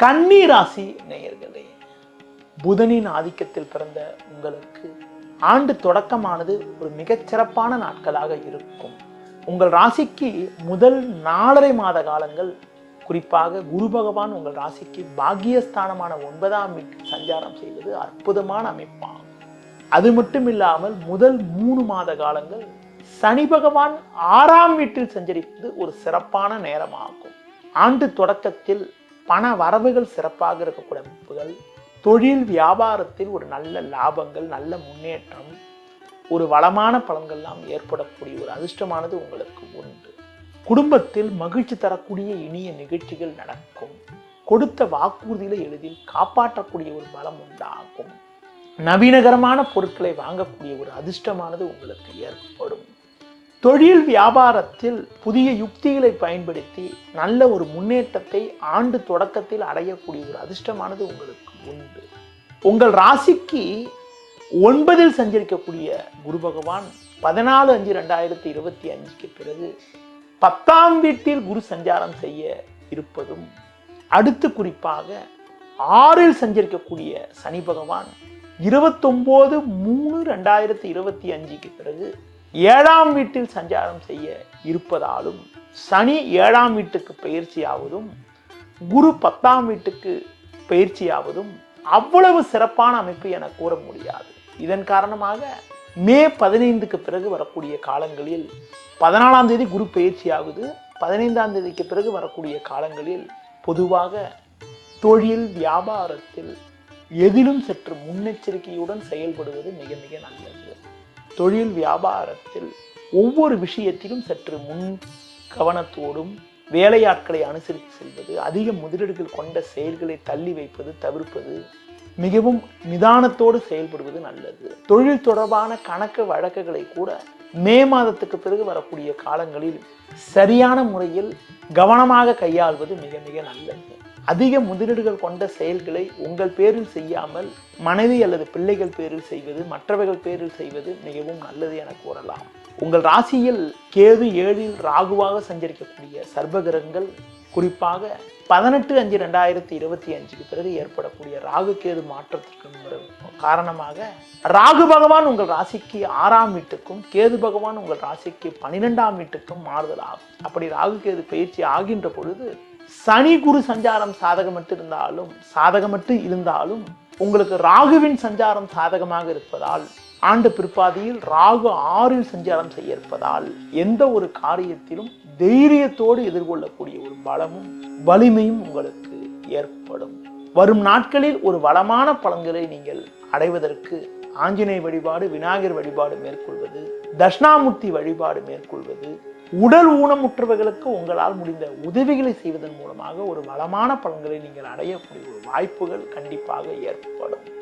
கன்னி ராசி நேயர்களே புதனின் ஆதிக்கத்தில் பிறந்த உங்களுக்கு ஆண்டு தொடக்கமானது ஒரு மிகச்சிறப்பான நாட்களாக இருக்கும். உங்கள் ராசிக்கு முதல் நாலரை மாத காலங்கள் குறிப்பாக குரு பகவான் உங்கள் ராசிக்கு பாக்கியஸ்தானமான ஒன்பதாம் வீட்டில் சஞ்சாரம் செய்வது அற்புதமான அமைப்பாகும். அது மட்டும் இல்லாமல் முதல் மூணு மாத காலங்கள் சனி பகவான் ஆறாம் வீட்டில் சஞ்சரிப்பது ஒரு சிறப்பான நேரமாகும். ஆண்டு தொடக்கத்தில் பண வரவுகள் சிறப்பாக இருக்கக்கூடிய அமைப்புகள் தொழில் வியாபாரத்தில் ஒரு நல்ல லாபங்கள் நல்ல முன்னேற்றம் ஒரு வளமான பலன்கள்லாம் ஏற்படக்கூடிய ஒரு அதிர்ஷ்டமானது உங்களுக்கு உண்டு. குடும்பத்தில் மகிழ்ச்சி தரக்கூடிய இனிய நிகழ்ச்சிகள் நடக்கும். கொடுத்த வாக்குறுதிகளை எளிதில் காப்பாற்றக்கூடிய ஒரு பலம் உண்டாகும். நவீனகரமான பொருட்களை வாங்கக்கூடிய ஒரு அதிர்ஷ்டமானது உங்களுக்கு ஏற்படும். தொழில் வியாபாரத்தில் புதிய யுக்திகளை பயன்படுத்தி நல்ல ஒரு முன்னேற்றத்தை ஆண்டு தொடக்கத்தில் அடையக்கூடிய ஒரு அதிர்ஷ்டமானது உங்களுக்கு உண்டு. உங்கள் ராசிக்கு ஒன்பதில் சஞ்சரிக்கக்கூடிய குரு பகவான் பதினாலு அஞ்சு ரெண்டாயிரத்தி இருபத்தி அஞ்சுக்கு பிறகு பத்தாம் வீட்டில் குரு சஞ்சாரம் செய்ய இருப்பதும் அடுத்து குறிப்பாக ஆறில் சஞ்சரிக்கக்கூடிய சனி பகவான் இருபத்தொம்போது மூணு ரெண்டாயிரத்தி இருபத்தி அஞ்சுக்கு பிறகு ஏழாம் வீட்டில் சஞ்சாரம் செய்ய இருப்பதாலும் சனி ஏழாம் வீட்டுக்கு பயிற்சியாவதும் குரு பத்தாம் வீட்டுக்கு பயிற்சியாவதும் அவ்வளவு சிறப்பான அமைப்பு என கூற முடியாது. இதன் காரணமாக மே பதினைந்துக்கு பிறகு வரக்கூடிய காலங்களில் பதினாலாம் தேதி குரு பயிற்சியாகுது. பதினைந்தாம் தேதிக்கு பிறகு வரக்கூடிய காலங்களில் பொதுவாக தொழில் வியாபாரத்தில் எதிலும் சற்று முன்னெச்சரிக்கையுடன் செயல்படுவது மிக மிக நல்லது. தொழில் வியாபாரத்தில் ஒவ்வொரு விஷயத்திலும் சற்று முன் கவனத்தோடும் வேலையாட்களை அனுசரித்து செல்வது அதிக முதலீடுகள் கொண்ட செயல்களை தள்ளி வைப்பது தவிர்ப்பது மிகவும் நிதானத்தோடு செயல்படுவது நல்லது. தொழில் தொடர்பான கணக்கு வழக்குகளை கூட மே மாதத்துக்கு பிறகு வரக்கூடிய காலங்களில் சரியான முறையில் கவனமாக கையாள்வது மிக மிக நல்லது. அதிக முதலீடுகள் கொண்ட செயல்களை உங்கள் பேரில் செய்யாமல் மனைவி அல்லது பிள்ளைகள் பேரில் செய்வது மற்றவர்கள் பேரில் செய்வது மிகவும் நல்லது என கூறலாம். உங்கள் ராசியில் கேது ஏழில் ராகுவாக சஞ்சரிக்கக்கூடிய சர்வகிரகங்கள் குறிப்பாக பதினெட்டு அஞ்சு ரெண்டாயிரத்தி இருபத்தி அஞ்சுக்கு பிறகு ஏற்படக்கூடிய ராகு கேது மாற்றத்திற்கு காரணமாக ராகு பகவான் உங்கள் ராசிக்கு ஆறாம் வீட்டுக்கும் கேது பகவான் உங்கள் ராசிக்கு பன்னிரெண்டாம் வீட்டுக்கும் மாறுதல் ஆகும் அப்படி ராகு கேது பயிற்சி ஆகின்ற பொழுது சனி குரு சஞ்சாரம் சாதகமற்று இருந்தாலும் சாதகமற்று இருந்தாலும் உங்களுக்கு ராகுவின் சஞ்சாரம் சாதகமாக இருப்பதால் ஆண்டு பிற்பாதியில் ராகு ஆறில் சஞ்சாரம் செய்ய இருப்பதால் எந்த ஒரு காரியத்திலும் தைரியத்தோடு எதிர்கொள்ளக்கூடிய ஒரு பலமும் வலிமையும் உங்களுக்கு ஏற்படும். வரும் நாட்களில் ஒரு வளமான பலன்களை நீங்கள் அடைவதற்கு ஆஞ்சநேய வழிபாடு விநாயகர் வழிபாடு மேற்கொள்வது தட்சிணாமூர்த்தி வழிபாடு மேற்கொள்வது உடல் ஊனமுற்றவர்களுக்கு உங்களால் முடிந்த உதவிகளை செய்வதன் மூலமாக ஒரு வளமான பலன்களை நீங்கள் அடையக்கூடிய ஒரு வாய்ப்புகள் கண்டிப்பாக ஏற்படும்.